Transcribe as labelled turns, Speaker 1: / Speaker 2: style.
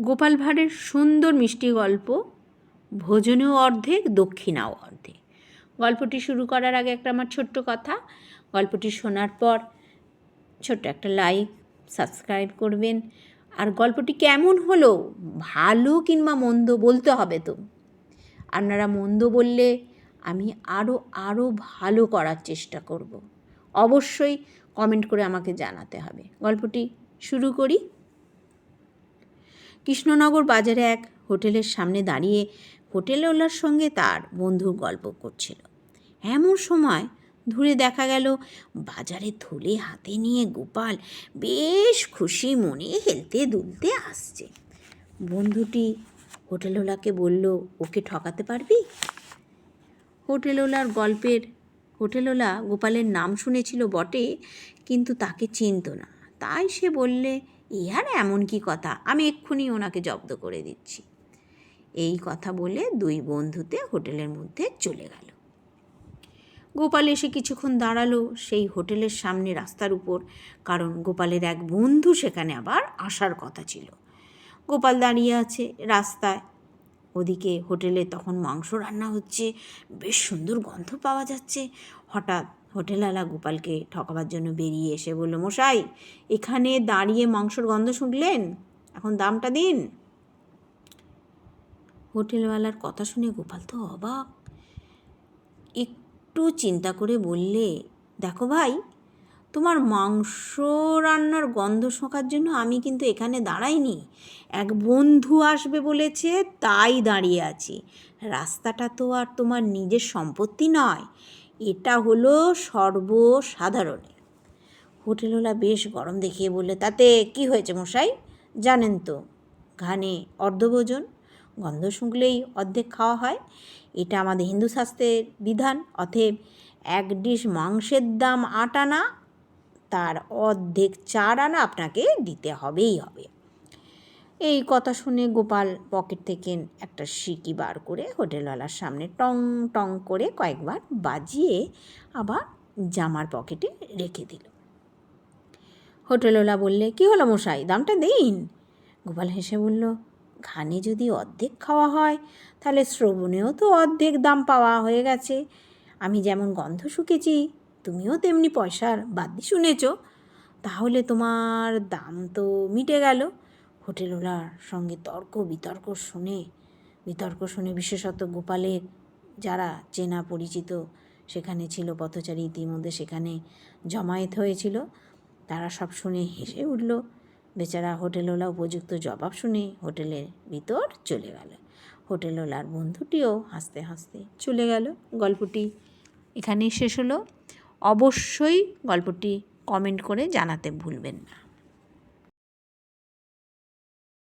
Speaker 1: গোপাল ভাঁড়ের সুন্দর মিষ্টি গল্প, ভোজনেও অর্ধেক, দক্ষিণাও অর্ধেক। গল্পটি শুরু করার আগে একটা আমার ছোট্ট কথা। গল্পটি শোনার পর ছোট্ট একটা লাইক সাবস্ক্রাইব করবেন। আর গল্পটি কেমন হলো, ভালো কিংবা মন্দ বলতে হবে তো। আপনারা মন্দ বললে আমি আরও আরও ভালো করার চেষ্টা করব। অবশ্যই কমেন্ট করে আমাকে জানাতে হবে। গল্পটি শুরু করি। কৃষ্ণনগর বাজারে এক হোটেলের সামনে দাঁড়িয়ে হোটেলওয়ালার সঙ্গে তার বন্ধুর গল্প করছিল। এমন সময় দূরে দেখা গেল, বাজারে থলে হাতে নিয়ে গোপাল বেশ খুশি মনে হেলতে দুলতে আসছে। বন্ধুটি হোটেলওয়ালাকে বলল, ওকে ঠকাতে পারবি? হোটেলওয়ালার গল্পের, হোটেলওয়ালা গোপালের নাম শুনেছিল বটে, কিন্তু তাকে চিনত না। তাই সে বললে ইহার এমন কি কথা? আমি এক্ষুনি ওনাকে জব্দ করে দিচ্ছি। এই কথা বলে দুই বন্ধুতে হোটেলের মধ্যে চলে গেল। গোপাল এসে কিছুক্ষণ দাঁড়াল সেই হোটেলের সামনে রাস্তার উপর, কারণ গোপালের এক বন্ধু সেখানে আবার আসার কথা ছিল। গোপাল দাঁড়িয়ে আছে রাস্তায়। ওদিকে হোটেলে তখন মাংস রান্না হচ্ছে, বেশ সুন্দর গন্ধ পাওয়া যাচ্ছে। হঠাৎ হোটেলওয়ালা গোপালকে ঠকাবার জন্য বেরিয়ে এসে বলল, মশাই, এখানে দাঁড়িয়ে মাংসর গন্ধ শুনলেন? এখন দামটা দিন। হোটেলওয়ালার কথা শুনে গোপাল তো অবাক। একটু চিন্তা করে বললে, দেখো ভাই, তোমার মাংস রান্নার গন্ধ শোঁকার জন্য আমি কিন্তু এখানে দাঁড়াইনি। এক বন্ধু আসবে বলেছে, তাই দাঁড়িয়ে আছি। রাস্তাটা তো আর তোমার নিজের সম্পত্তি নয়। এটা হলো সর্বসাধারণের। হোটেলওয়ালা বেশ গরম দেখিয়ে বললে, তাতে কি হয়েছে মশাই? জানেন তো, ঘানে অর্ধভোজন, গন্ধ শুঁকলেই অর্ধেক খাওয়া হয়। এটা আমাদের হিন্দু শাস্ত্রের বিধান, অতএব এক ডিশ মাংসের দাম আট আনা, তার অর্ধেক চার আনা আপনাকে দিতে হবেই হবে। এই কথা শুনে গোপাল পকেট থেকে একটা সিকি বার করে হোটেলওয়ালার সামনে টং টং করে কয়েকবার বাজিয়ে আবার জামার পকেটে রেখে দিল। হোটেলওয়ালা বললে, কি হলো মশাই? দামটা দিন? গোপাল হেসে বলল, ঘানে যদি অর্ধেক খাওয়া হয়, তাহলে শ্রবণেও তো অর্ধেক দাম পাওয়া হয়ে গেছে। আমি যেমন গন্ধ শুকেছি, তুমিও তেমনি পয়সার বাদ্যি শুনেছ। তাহলে তোমার দাম তো মিটে গেল। হোটেলওয়ালার সঙ্গে তর্ক, বিতর্ক শুনে বিতর্ক শুনে বিশেষত গোপালের যারা চেনা পরিচিত সেখানে ছিল পথচারী ইতিমধ্যে সেখানে জমায়েত হয়েছিল। তারা সব শুনে হেসে উঠল। বেচারা হোটেলওয়ালা উপযুক্ত জবাব শুনে হোটেলের ভিতর চলে গেল। হোটেলওয়ালার বন্ধুটিও হাসতে হাসতে চলে গেল। গল্পটি এখানেই শেষ হলো। অবশ্যই গল্পটি কমেন্ট করে জানাতে ভুলবেন না।